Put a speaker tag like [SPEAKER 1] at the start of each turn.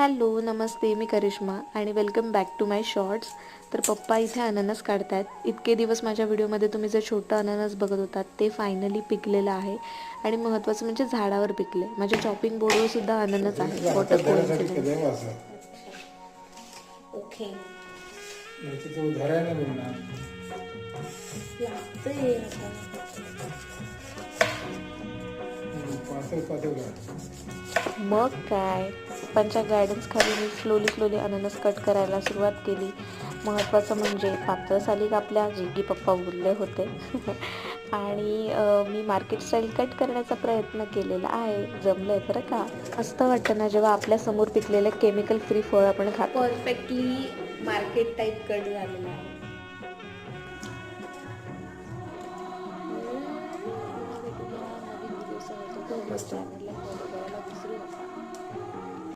[SPEAKER 1] Hello नमस्ते मी करिश्मा आणि welcome back to my shorts. तर पप्पा इथे अननस काढतायत. इतके दिवस माझ्या व्हिडिओमध्ये तुम्ही जे छोटं अननस बघत होतात ते फायनली पिकलेलं आहे. आणि महत्त्वाचं म्हणजे झाडावर पिकले. माझ्या चॉपिंग बोर्डवर सुद्धा अननस आहे. Water
[SPEAKER 2] okay.
[SPEAKER 1] मग काय? पप्पांच्या गायडन्स खाली मी स्लोली स्लोली अननस कट करायला सुरुवात केली. महत्त्वाचं म्हणजे पातळ साली कापल्या जे की पप्पा बोलले होते. आणि मी मार्केट स्टाईल कट करण्याचा प्रयत्न केलेला आहे. जमलं आहे बरं का? मस्त वाटतं ना जेव्हा आपल्यासमोर पिकलेलं केमिकल फ्री फळ आपण खातो.
[SPEAKER 2] परफेक्टली मार्केट टाईप कट झालेला आहे. मस्त.